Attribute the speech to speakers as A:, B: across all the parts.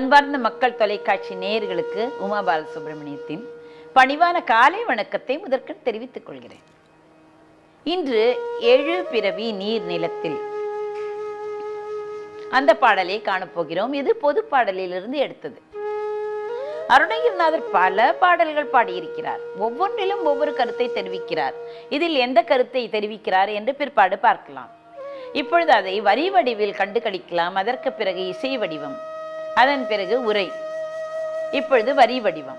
A: அன்பார்ந்த மக்கள் தொலைக்காட்சி நேயர்களுக்கு உமா பாலசுப்ரமணியத்தின் பணிவான காலை வணக்கத்தை முதற்கண் தெரிவித்துக் கொள்கிறேன். இன்று எழு பிறவி நீர் நிலத்தில் அந்த பாடலை காணப்போகிறோம் இது பொது பாடலிலிருந்து எடுத்தது. அருணகிரிநாதர் பல பாடல்கள் பாடியிருக்கிறார். ஒவ்வொன்றிலும் ஒவ்வொரு கருத்தை தெரிவிக்கிறார். இதில் எந்த கருத்தை தெரிவிக்கிறார் என்று பிற்பாடு பார்க்கலாம். இப்பொழுது அதை வரி வடிவில் கண்டு கழிக்கலாம் அதற்கு பிறகு இசை வடிவம். அதன் பிறகு உரை. இப்பொழுது வரி வடிவம்.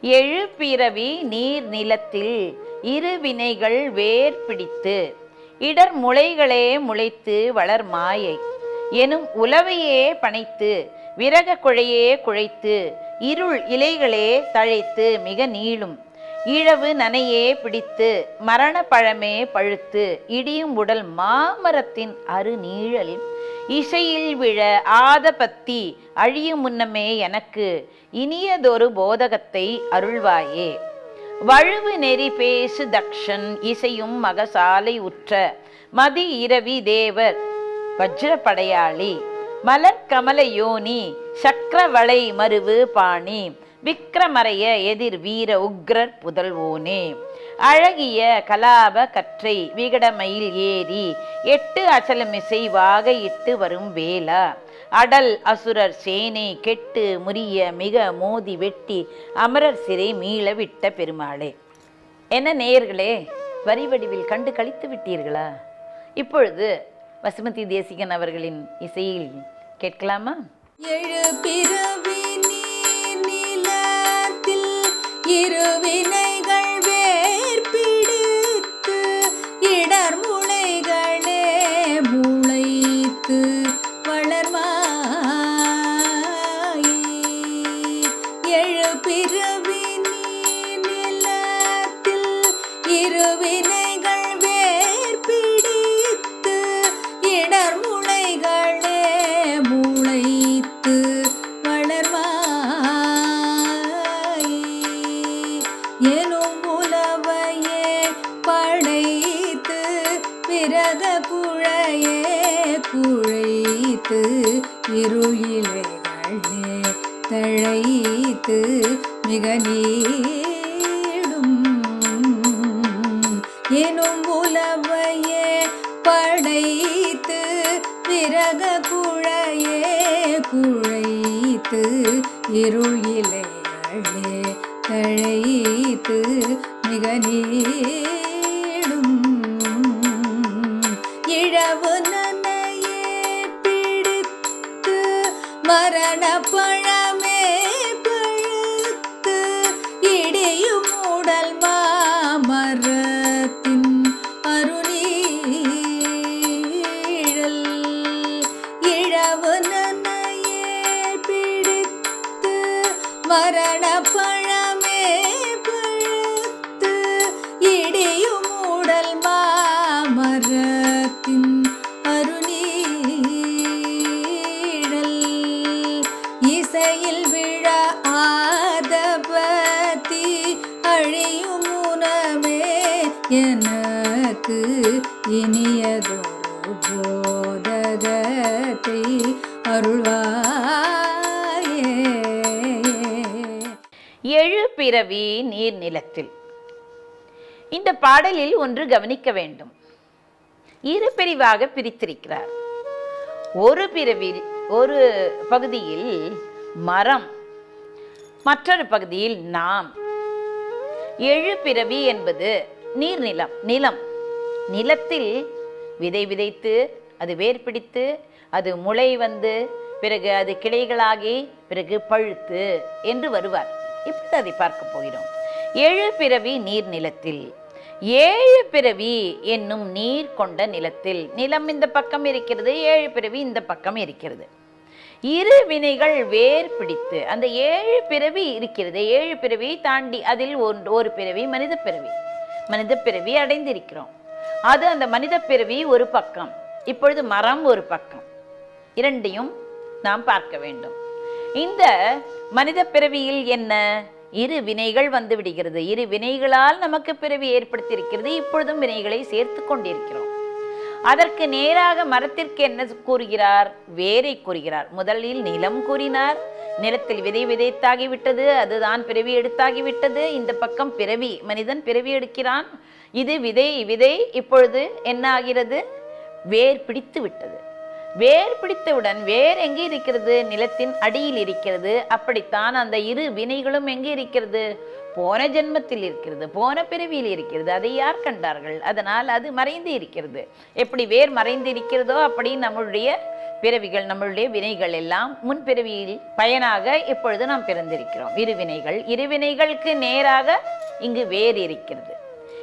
A: எழு பிறவி நீர் நிலத்தில் இரு வினைகள் வேர் பிடித்து இடர் முளைகளே முளைத்து வளர் மாயை. எனும் உலவையே பனைத்து விறக குழையே குழைத்து இருள் இலைகளே தழைத்து மிக நீளும். இழவு நனையே பிடித்து மரண பழமே பழுத்து இடியும் உடல் மாமரத்தின் அருநீழலில் இசையில் விழ ஆத பத்தி அழியும் முன்னமே எனக்கு இனியதொரு போதகத்தை அருள்வாயே. வழுவு நெறி பேசு தக்ஷன் இசையும் மகசாலை உற்ற மதி இரவி தேவர் வஜ்ரப்படையாளி மலர் கமல யோனி சக்கரவளை மருவு பாணி விக்ரமறைய எதிர் வீர உக்ரர் புதல்வோனே. அழகிய கலாப கற்றை விகடமயில் ஏறி எட்டு அசலமிசை வாக இட்டு வரும் வேலா அடல் அசுரர் சேனை கெட்டு முறிய மிக மோதி வெட்டி அமரர் சிறை மீள விட்ட பெருமாளே. என்ன நேயர்களே வரி வடிவில் கண்டு கழித்து விட்டீர்களா? இப்பொழுது வசுமதி தேசிகன் அவர்களின் இசையில் கேட்கலாமா?
B: எழு பிறவி இருவினைகள் தழைத்து மிக நீடும். எனும் உலவையே படைத்து பிறக குழையே குழைத்து இருள் இலைகளே தழைத்து மிக நீ இழவு பிடித்து மரண பழம்
A: பிறவி நீர் நிலத்தில். இந்த பாடலில் ஒன்று கவனிக்க வேண்டும். இரு பிரிவாக பிரித்திருக்கிறார். ஒரு பிரிவில் ஒரு பகுதியில் மரம் மற்றொரு பகுதியில் நாம். எழு பிறவி என்பது நீர்நிலம் நிலம். நிலத்தில் விதை விதைத்து அது வேர் பிடித்து அது முளை வந்து பிறகு அது கிளைகளாகி பிறகு பழுத்து என்று வருவார். இப்படி அதை பார்க்க போகிறோம். ஏழு பிறவி நீர் நிலத்தில். ஏழு பிறவி என்னும் நீர் கொண்ட நிலத்தில். நிலம் இந்த பக்கம் இருக்கிறது ஏழு பிறவி இந்த பக்கம் இருக்கிறது. இரு வினைகள் வேர் பிடித்து அந்த ஏழு பிறவி இருக்கிறது. ஏழு பிறவியை தாண்டி அதில் ஒன்று ஒரு பிறவி மனித பிறவி. மனித பிறவி அடைந்திருக்கிறோம். அது அந்த மனித பிறவி ஒரு பக்கம் இப்பொழுது மரம் ஒரு பக்கம். இரண்டையும் நாம் பார்க்க வேண்டும். இந்த மனித பிறவியில் என்ன? இரு வினைகள் வந்து விடுகிறது. இரு வினைகளால் நமக்கு பிறவி ஏற்படுத்தியிருக்கிறது. இப்பொழுதும் வினைகளை சேர்த்து கொண்டிருக்கிறோம். அதற்கு நேராக மரத்திற்கு என்ன கூறுகிறார்? வேரை கூறுகிறார். முதலில் நிலம் கூறினார். நிலத்தில் விதை விதைத்தாகிவிட்டது. அதுதான் பிறவி எடுத்தாகிவிட்டது. இந்த பக்கம் பிறவி மனிதன் பிறவி எடுக்கிறான். இது விதை விதை. இப்பொழுது என்ன ஆகிறது? வேர் பிடித்து விட்டது வேர் பிடித்தவுடன் வேர் எங்கே இருக்கிறது? நிலத்தின் அடியில் இருக்கிறது. அப்படித்தான் அந்த இரு வினைகளும் எங்கே இருக்கிறது? போன ஜென்மத்தில் இருக்கிறது போன பிறவியில் இருக்கிறது. அதை யார் கண்டார்கள்? அதனால் அது மறைந்து இருக்கிறது. எப்படி வேர் மறைந்து இருக்கிறதோ அப்படி நம்மளுடைய பிறவிகள் நம்மளுடைய வினைகள் எல்லாம் முன் பிறவியில் பயனாக இப்பொழுது நாம் பிறந்திருக்கிறோம். இரு வினைகள் இரு வினைகளுக்கு நேராக இங்கு வேர் இருக்கிறது.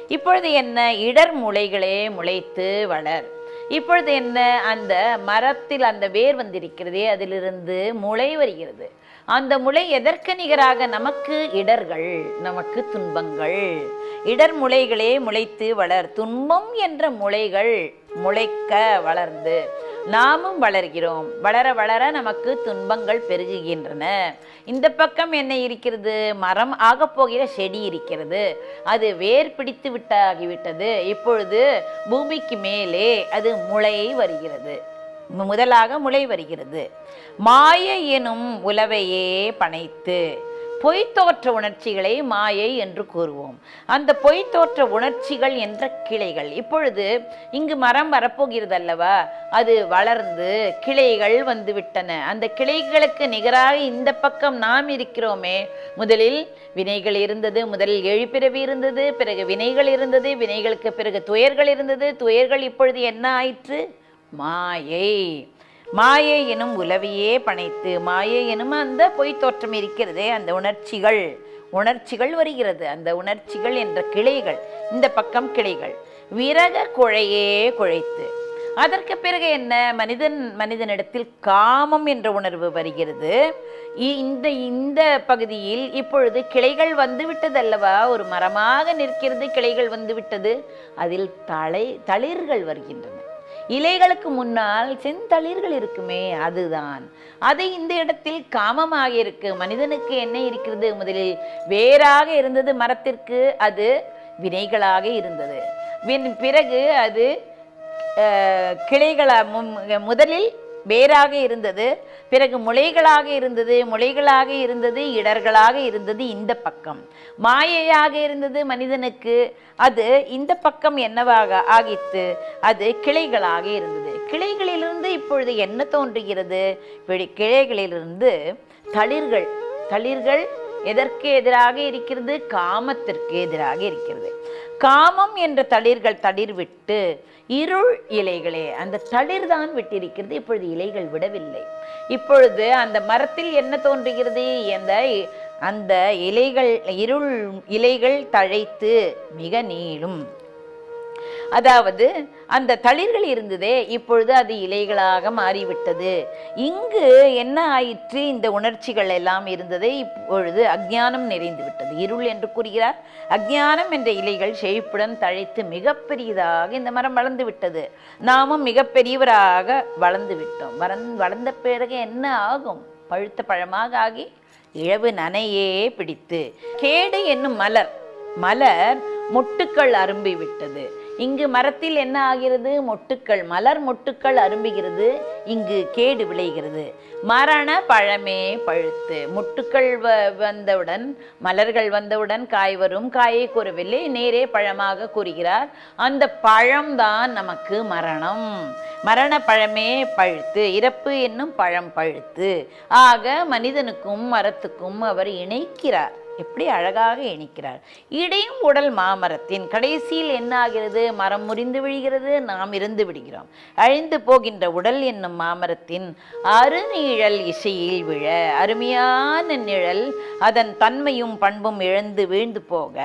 A: இப்பொழுது என்ன? இடர் முளைகளே முளைத்து வளர். இப்பொழுது என்ன? அந்த மரத்தில் அந்த வேர் வந்திருக்கிறதே அதிலிருந்து முளை வருகிறது. அந்த முளை எதற்கு நிகராக நமக்கு இடர்கள் நமக்கு துன்பங்கள். இடர் முளைகளே முளைத்து வளர் துன்பம் என்ற முளைகள் முளைக்க வளர்ந்து நாமும் வளர்கிறோம். வளர வளர நமக்கு துன்பங்கள் பெருகுகின்றன. இந்த பக்கம் என்ன இருக்கிறது? மரம் ஆகப் போகிற செடி இருக்கிறது. அது வேர் பிடித்து விட்டாகிவிட்டது. இப்பொழுது பூமிக்கு மேலே அது முளை வருகிறது. முதலாக முளை வருகிறது. மாய எனும் உலவையே பனைத்து பொய்த்தோற்ற உணர்ச்சிகளை மாயை என்று கூறுவோம். அந்த பொய்த்தோற்ற உணர்ச்சிகள் என்ற கிளைகள் இப்பொழுது இங்கு மரம் வரப்போகிறது அல்லவா அது வளர்ந்து கிளைகள் வந்து விட்டன அந்த கிளைகளுக்கு நிகராக இந்த பக்கம் நாம் இருக்கிறோமே. முதலில் வினைகள் இருந்தது முதலில் எழுப்பிறவி இருந்தது பிறகு வினைகள் இருந்தது வினைகளுக்கு பிறகு துயர்கள் இருந்தது. துயர்கள் இப்பொழுது என்ன ஆயிற்று? மாயை. மாயை எனும் உலவியே பனைத்து மாயை எனும் அந்த பொய் தோற்றம் இருக்கிறதே அந்த உணர்ச்சிகள். உணர்ச்சிகள் வருகிறது. அந்த உணர்ச்சிகள் என்ற கிளைகள் இந்த பக்கம் கிளைகள். விரக குழையே குழைத்து. அதற்கு பிறகு என்ன? மனிதன் மனிதனிடத்தில் காமம் என்ற உணர்வு வருகிறது. இ- இந்த இந்த பகுதியில் இப்பொழுது கிளைகள் வந்து விட்டதல்லவா? ஒரு மரமாக நிற்கிறது கிளைகள் வந்து விட்டது. அதில் தலை தளிர்கள் வருகின்றன. இலைகளுக்கு முன்னால் செந்தளிர்கள் இருக்குமே அதுதான். அது இந்த இடத்தில் காமமாக இருக்கு. மனிதனுக்கு என்ன இருக்கிறது? முதலில் வேறாக இருந்தது மரத்திற்கு அது வினைகளாக இருந்தது. பிறகு அது கிளைகளாக முதலில் வேராக இருந்தது. பிறகு முளைகளாக இருந்தது முளைகளாக இருந்தது இடர்களாக இருந்தது இந்த பக்கம். மாயையாக இருந்தது மனிதனுக்கு. அது இந்த பக்கம் என்னவாக ஆகித்து அது கிளைகளாக இருந்தது. கிளைகளிலிருந்து இப்பொழுது என்ன தோன்றுகிறது? கிளைகளிலிருந்து தளிர்கள் தளிர்கள் எதற்கு எதிராக இருக்கிறது? காமத்திற்கு எதிராக இருக்கிறது. காமம் என்ற தளிர்கள் தளிர் விட்டு இருள் இலைகளே அந்த தளிர் தான் விட்டிருக்கிறது. இப்பொழுது இலைகள் விடவில்லை. இப்பொழுது அந்த மரத்தில் என்ன தோன்றுகிறது? அந்த அந்த இலைகள் இருள் இலைகள் தழைத்து மிக நீளும். அதாவது அந்த தளிர்கள் இருந்ததே இப்பொழுது அது இலைகளாக மாறிவிட்டது. இங்கு என்ன ஆயிற்று? இந்த உணர்ச்சிகள் எல்லாம் இருந்ததே இப்பொழுது அஜ்ஞானம் நிறைந்து விட்டது. இருள் என்று கூறுகிறார். அஜ்ஞானம் என்ற இலைகள் செழிப்புடன் தழைத்து மிகப்பெரியதாக இந்த மரம் வளர்ந்து விட்டது. நாமும் மிகப்பெரியவராக வளர்ந்து விட்டோம். வளர்ந் வளர்ந்த பிறகு என்ன ஆகும்? பழுத்த பழமாக ஆகி இழவு நனையே பிடித்து. கேடு என்னும் மலர் மலர் மொட்டுக்கள் அரும்பி விட்டது இங்கு மரத்தில் என்ன ஆகிறது? மொட்டுக்கள். மலர் மொட்டுக்கள் அரும்புகிறது. இங்கு கேடு விளைகிறது. மரண பழமே பழுத்து. மொட்டுக்கள் வ வந்தவுடன் மலர்கள் வந்தவுடன் காய் வரும். காயை கூறவில்லை. நேரே பழமாக கூறுகிறார். அந்த பழம்தான் நமக்கு மரணம். மரண பழமே பழுத்து. இறப்பு என்னும் பழம் பழுத்து. ஆக மனிதனுக்கும் மரத்துக்கும் அவர் இணைக்கிறார். எப்படி அழகாக இணைக்கிறார் இடையும் உடல் மாமரத்தின் கடைசியில் என்ன ஆகிறது? மரம் முறிந்து விழுகிறது நாம் இருந்து விடுகிறோம். அழிந்து போகின்ற உடல் என்னும் மாமரத்தின் அருநிழல் இசையில் விழ அருமையான நிழல் அதன் தன்மையும் பண்பும் இழந்து வீழ்ந்து போக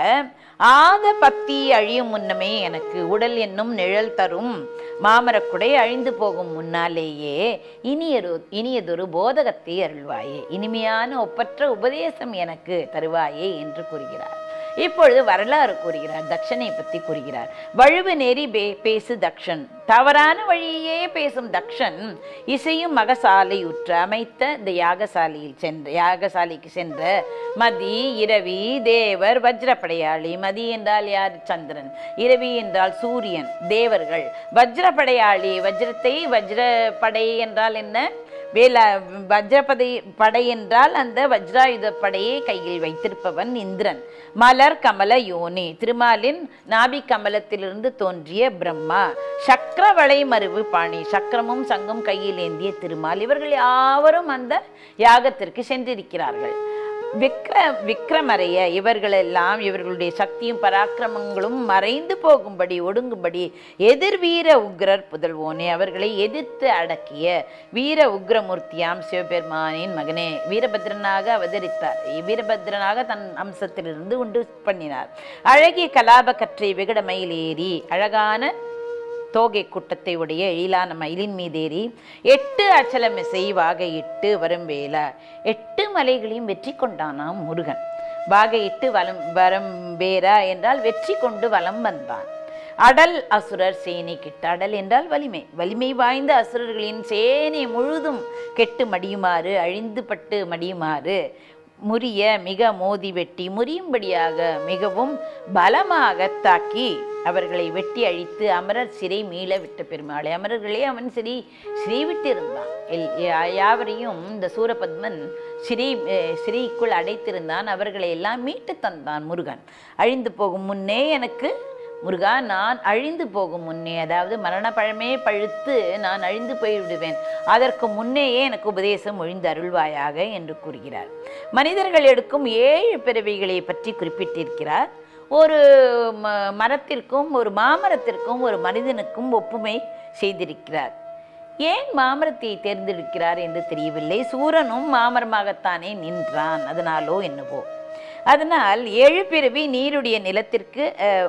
A: ஆத பக்தி அழியும் முன்னமே எனக்கு உடல் என்னும் நிழல் தரும். மாமரக்குடை அழிந்து போகும் முன்னாலேயே இனியொரு இனியதொரு போதகத்தை அருள்வாயே. இனிமையான ஒப்பற்ற உபதேசம் எனக்கு தருவாயே என்று கூறுகிறார். இப்பொழுது வரலாறு கூறுகிறார் தக்ஷனை பற்றி கூறுகிறார். வழுவு நெறி பே பேசு தக்ஷன். தவறான வழியே பேசும் தக்ஷன் இசையும் மகசாலை உற்று அமைத்த இந்த யாகசாலையில் சென்ற யாகசாலைக்கு சென்ற மதி இரவி தேவர் வஜ்ரப்படையாளி. மதி என்றால் யார்? சந்திரன். இரவி என்றால் சூரியன். தேவர்கள். வஜ்ரப்படையாளி வஜ்ரத்தை வஜ்ரப்படை என்றால் என்ன? வேலா வஜ்ரபதை படை என்றால் அந்த வஜ்ராயுத படையை கையில் வைத்திருப்பவன் இந்திரன். மலர் கமல யோனி. திருமாலின் நாபி கமலத்திலிருந்து தோன்றிய பிரம்மா. சக்கரவளை மருவு பாணி. சக்கரமும் சங்கும் கையில் ஏந்திய திருமால். இவர்கள் யாவரும் அந்த யாகத்திற்கு சென்றிருக்கிறார்கள். விக்ர விக்ரமறைய இவர்களெல்லாம் இவர்களுடைய சக்தியும் பராக்கிரமங்களும் மறைந்து போகும்படி ஒடுங்கும்படி எதிர் வீர உக்ரர் புதல்வோனே அவர்களை எதிர்த்து அடக்கிய வீர உக்ரமூர்த்தியாம் சிவபெருமானின் மகனே வீரபத்ரனாக அவதரித்தார். வீரபத்ரனாக தன் அம்சத்திலிருந்து உண்டு பண்ணினார். அழகிய கலாப கற்றை விகடமையில் ஏறி அழகான தோகை கூட்டத்தை உடைய எழிலான மயிலின் மீதேறி எட்டு அச்சலமிசை வாகையிட்டு வரும் வேலா எட்டு மலைகளையும் வெற்றி கொண்டானாம் முருகன். வாகையிட்டு வலம் வரம் வேரா என்றால் வெற்றி கொண்டு வலம் வந்தான். அடல் அசுரர் சேனை கிட்ட அடல் என்றால் வலிமை. வலிமை வாய்ந்த அசுரர்களின் சேனை முழுதும் கெட்டு மடியுமாறு அழிந்து பட்டு மடியுமாறு முறிய மிக மோதி வெட்டி முறியும்படியாக மிகவும் பலமாக தாக்கி அவர்களை வெட்டி அழித்து அமரர் சிறை மீள விட்ட பெருமாளை. அமரர்களே அவன் சிறை சிறை விட்டு இருந்தான் எல்- யா- யாவரையும் இந்த சூரபத்மன் சிறை சிறைக்குள் அடைத்திருந்தான். அவர்களை எல்லாம் மீட்டு தந்தான் முருகன். அழிந்து போகும் முன்னே எனக்கு முருகா நான் அழிந்து போகும் முன்னே அதாவது மரண பழமே பழுத்து நான் அழிந்து போய்விடுவேன். அதற்கு முன்னேயே எனக்கு உபதேசம் ஒழிந்து அருள்வாயாக என்று கூறுகிறார். மனிதர்கள் எடுக்கும் ஏழு பிறவிகளை பற்றி குறிப்பிட்டிருக்கிறார். ஒரு ம மரத்திற்கும் ஒரு மாமரத்திற்கும் ஒரு மனிதனுக்கும் ஒப்புமை செய்திருக்கிறார். ஏன் மாமரத்தை தேர்ந்தெடுக்கிறார் என்று தெரியவில்லை. சூரனும் மாமரமாகத்தானே நின்றான். அதனாலோ என்னவோ. அதனால் ஏழு பிறவி நீருடைய நிலத்திற்கு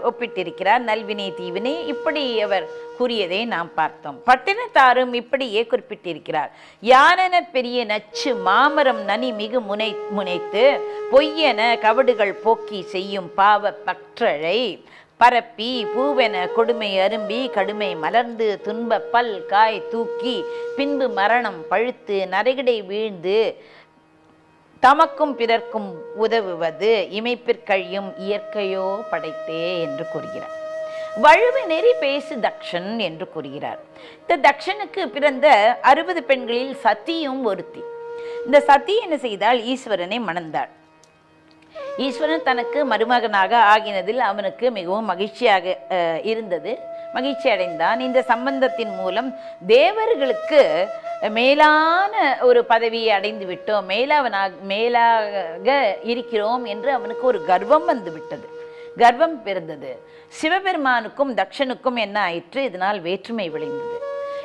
A: ஒப்பிட்டிருக்கிறார். நல்வினை தீவினை இப்படி அவர் கூறியதை நாம் பார்த்தோம். பட்டினத்தாரும் இப்படியே குறிப்பிட்டிருக்கிறார். யானென பெரிய நச்சு மாமரம் நனி மிகு முனை முனைத்து பொய்யென கவடுகள் போக்கி செய்யும் பாவ பற்றழை பரப்பி பூவென கொடுமை அரும்பி கடுமை மலர்ந்து துன்ப பல் காய் தூக்கி பின்பு மரணம் பழுத்து நரைகிடை வீழ்ந்து தமக்கும் பிறர்க்கும் உதவுவது இமைப்பிற்கழியும் இயற்கையோ படைத்தே என்று கூறுகிறார். வழுவு நெறி பேசு தக்ஷன் என்று கூறுகிறார். இந்த தக்ஷனுக்கு பிறந்த அறுபது பெண்களில் சத்தியும் ஒருத்தி. இந்த சதி என்ன செய்தால் ஈஸ்வரனை மணந்தாள். ஈஸ்வரன் தனக்கு மருமகனாக ஆகினதில் அவனுக்கு மிகவும் மகிழ்ச்சியாக இருந்தது. மகிழ்ச்சி அடைந்தான் இந்த சம்பந்தத்தின் மூலம் தேவர்களுக்கு மேலான ஒரு பதவியை அடைந்து விட்டோம். மேலாவனாக மேலாக இருக்கிறோம் என்று அவனுக்கு ஒரு கர்வம் வந்து விட்டது. கர்வம் பிறந்தது. சிவபெருமானுக்கும் தக்ஷனுக்கும் என்ன ஆயிற்று? இதனால் வேற்றுமை விளைந்தது.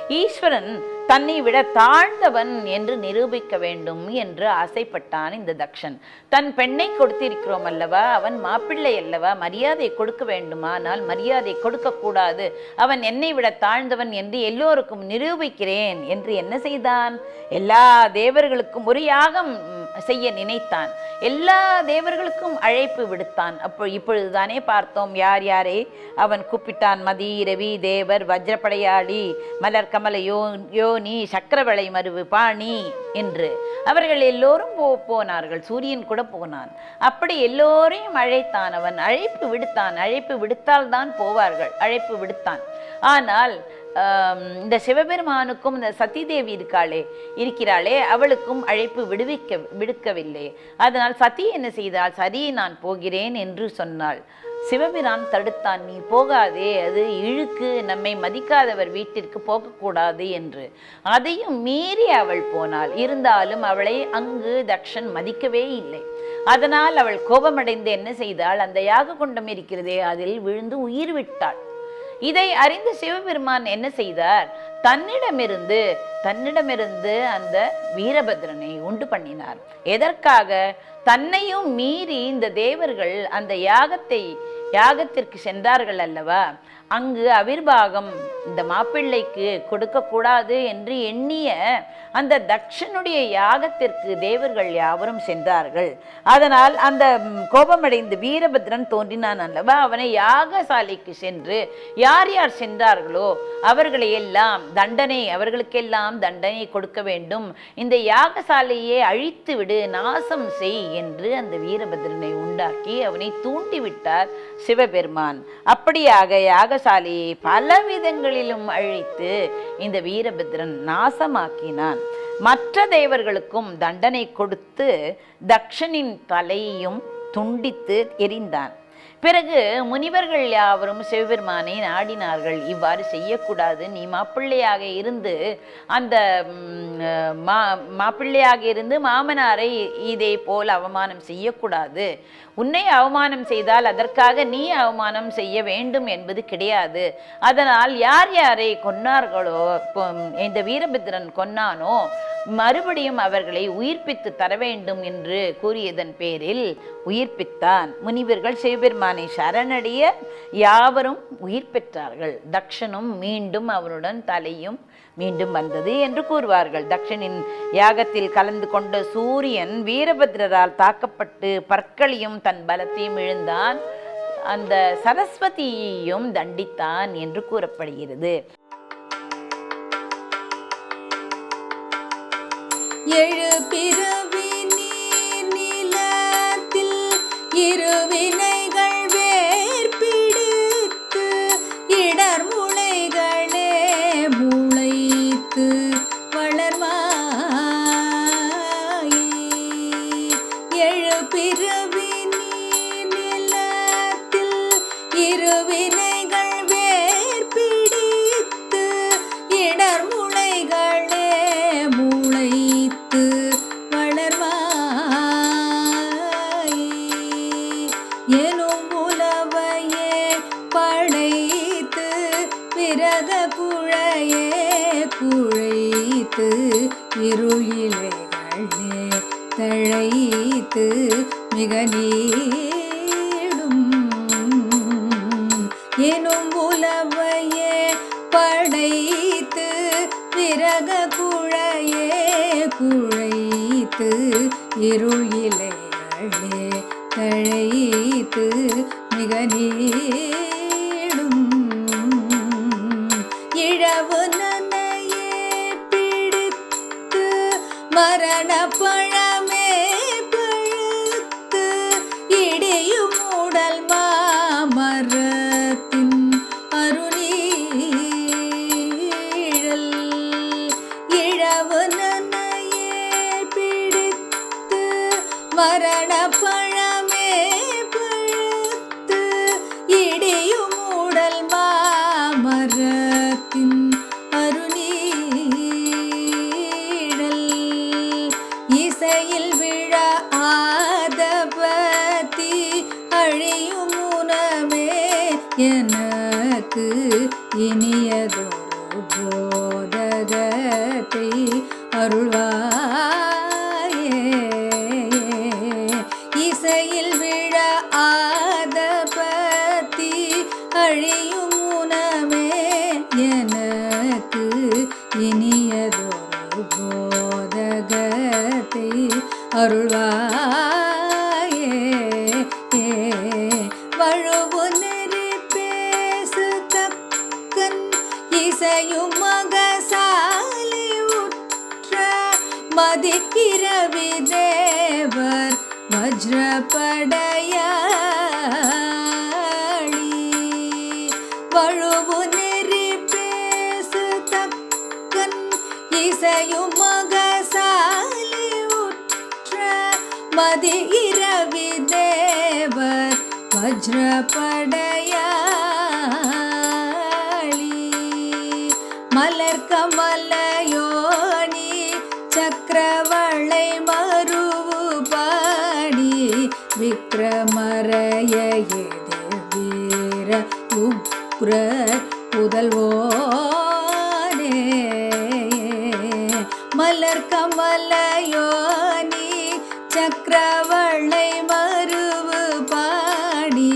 A: ஈஸ்வரன் தன்னை விட தாழ்ந்தவன் என்று நிரூபிக்க வேண்டும் என்று ஆசைப்பட்டான் இந்த தக்ஷன். தன் பெண்ணை கொடுத்திருக்கிறோம் அல்லவா? அவன் மாப்பிள்ளை அல்லவா? மரியாதை கொடுக்க வேண்டுமானால் மரியாதை கொடுக்க கூடாது. அவன் என்னை விட தாழ்ந்தவன் என்று எல்லோருக்கும் நிரூபிக்கிறேன் என்று என்ன செய்தான்? எல்லா தேவர்களுக்கும் ஒரு யாகம் செய்ய நினைத்தான். எல்லா தேவர்களுக்கும் அழைப்பு விடுத்தான். அப்போ இப்பொழுதுதானே பார்த்தோம் யார் யாரை? அவன் கூப்பிட்டான் மதி ரவி தேவர் வஜ்ரப்படையாளி மலர் கமல யோ யோனி சக்கரவளை மருவு பாணி என்று. அவர்கள் எல்லோரும் போ போனார்கள். சூரியன் கூட போனான். அப்படி எல்லோரையும் அழைத்தான் அவன். அழைப்பு விடுத்தான். அழைப்பு விடுத்தால்தான் போவார்கள். அழைப்பு விடுத்தான். ஆனால் இந்த சிவபெருமானுக்கும் இந்த சதிதேவி இருக்காளே இருக்கிறாளே அவளுக்கும் அழைப்பு விடுவிக்க விடுக்கவில்லை. அதனால் சதி என்ன செய்தால் சரி நான் போகிறேன் என்று சொன்னாள். சிவபிரான் தடுத்தான் நீ போகாதே அது இழுக்கு நம்மை மதிக்காதவர் வீட்டிற்கு போகக்கூடாது என்று. அதையும் மீறி அவள் போனாள். இருந்தாலும் அவளை அங்கு தக்ஷன் மதிக்கவே இல்லை. அதனால் அவள் கோபமடைந்து என்ன செய்தாள்? அந்த யாக குண்டம் இருக்கிறதே அதில் விழுந்து உயிர் விட்டாள். இதை அறிந்த சிவபெருமான் என்ன செய்தார்? தன்னிடமிருந்து தன்னிடமிருந்து அந்த வீரபத்ரனை உண்டு பண்ணினார். எதற்காக? தன்னையும் மீறி இந்த தேவர்கள் அந்த யாகத்தை யாகத்திற்கு சென்றார்கள் அல்லவா? அங்கு அவிர்வாகம் இந்த மாப்பிள்ளைக்கு கொடுக்கக்கூடாது என்று எண்ணிய அந்த தக்ஷனுடைய யாகத்திற்கு தேவர்கள் யாவரும் சென்றார்கள். அதனால் அந்த கோபமடைந்து வீரபத்ரன் தோன்றினான் அல்லவா? அவனை யாகசாலைக்கு சென்று யார் யார் சென்றார்களோ அவர்களை எல்லாம் தண்டனை அவர்களுக்கெல்லாம் தண்டனை கொடுக்க வேண்டும். இந்த யாகசாலையை அழித்து விடு நாசம் செய் என்று அந்த வீரபத்ரனை உண்டாக்கி அவனை தூண்டிவிட்டார். சிவபெருமான். அப்படியாக யாகசாலையை பல விதங்களிலும் அழித்து இந்த வீரபத்ரன் நாசமாக்கினான். மற்ற தேவர்களுக்கும் தண்டனை கொடுத்து தக்ஷனின் தலையையும் துண்டித்து எரிந்தான் பிறகு முனிவர்கள் யாவரும் சிவபெருமானை நாடினார்கள். இவ்வாறு செய்யக்கூடாது. நீ மாப்பிள்ளையாக இருந்து அந்த மா மாப்பிள்ளையாக இருந்து மாமனாரை இதே போல் அவமானம் செய்யக்கூடாது. உன்னை அவமானம் செய்தால் அதற்காக நீ அவமானம் செய்ய வேண்டும் என்பது கிடையாது. அதனால் யார் யாரை கொன்னார்களோ இந்த வீரபத்ரன் கொன்னானோ மறுபடியும் அவர்களை உயிர்ப்பித்து தர வேண்டும் என்று கூறியதன் பேரில் உயிர்ப்பித்தான். முனிவர்கள் சிவபெருமானை சரணடைய யாவரும் உயிர் பெற்றார்கள். தக்ஷனும் மீண்டும் அவனுடன் தலையும் மீண்டும் வந்தது என்று கூறுவார்கள். தக்ஷனின் யாகத்தில் கலந்து கொண்ட சூரியன் வீரபத்ரரால் தாக்கப்பட்டு பற்களையும் தன் பலத்தையும் இழந்தான். அந்த சரஸ்வதியையும் தண்டித்தான் என்று கூறப்படுகிறது.
B: எழு பிறவி நீர் நிலத்தில் இருவினைகள் மரண எனக்கு இனியதொரு வஜ்ரபடையாளி. வழுவு நெறி பேசு தக்கன் இசையும் மகசாலி உற்ற மதி இரவி தேவர். வஜ்ரபட மலர் கமல யோனி சக்கரவள்ளை மருவு பாடி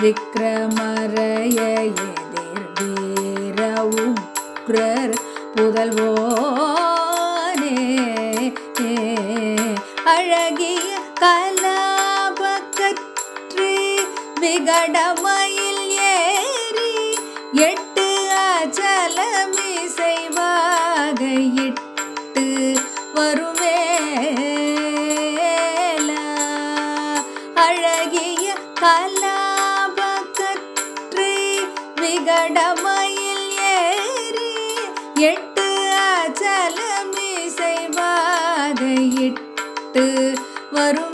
B: விக்ரமரைய எதிர் வீரவும் புதல்வோ விகடமயில் ஏறி எட்டு அச்சலமிசை வாதையிட்டு வரும்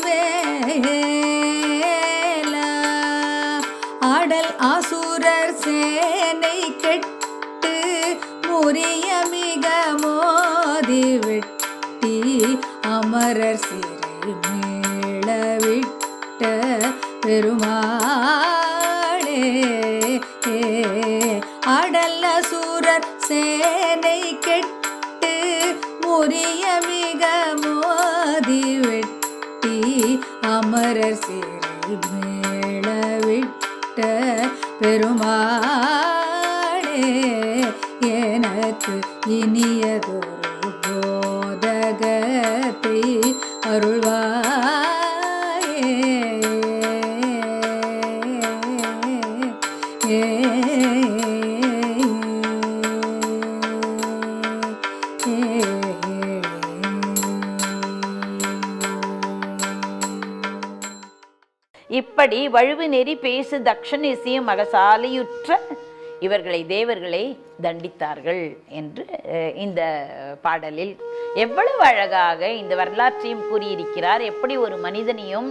B: விட்ட பெருமாளே எனக்கு
A: இனியதோ வழுவு நெறி பேசு தக்ஷணேசியும் மகசாலையுற்ற இவர்களை தேவர்களை தண்டித்தார்கள் என்று அஹ், இந்த பாடலில் எவ்வளவு அழகாக இந்த வரலாற்றையும் கூறியிருக்கிறார். எப்படி ஒரு மனிதனையும்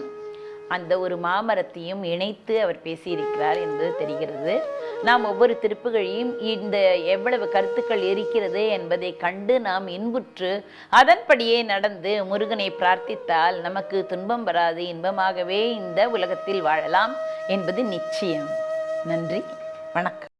A: அந்த ஒரு மாமரத்தையும் இணைத்து அவர் பேசியிருக்கிறார் என்பது தெரிகிறது. நாம் ஒவ்வொரு திருப்புகளையும் இந்த எவ்வளவு கருத்துக்கள் இருக்கிறது என்பதை கண்டு நாம் இன்புற்று அதன்படியே நடந்து முருகனை பிரார்த்தித்தால் நமக்கு துன்பம் வராது இன்பமாகவே இந்த உலகத்தில் வாழலாம் என்பது நிச்சயம். நன்றி. வணக்கம்.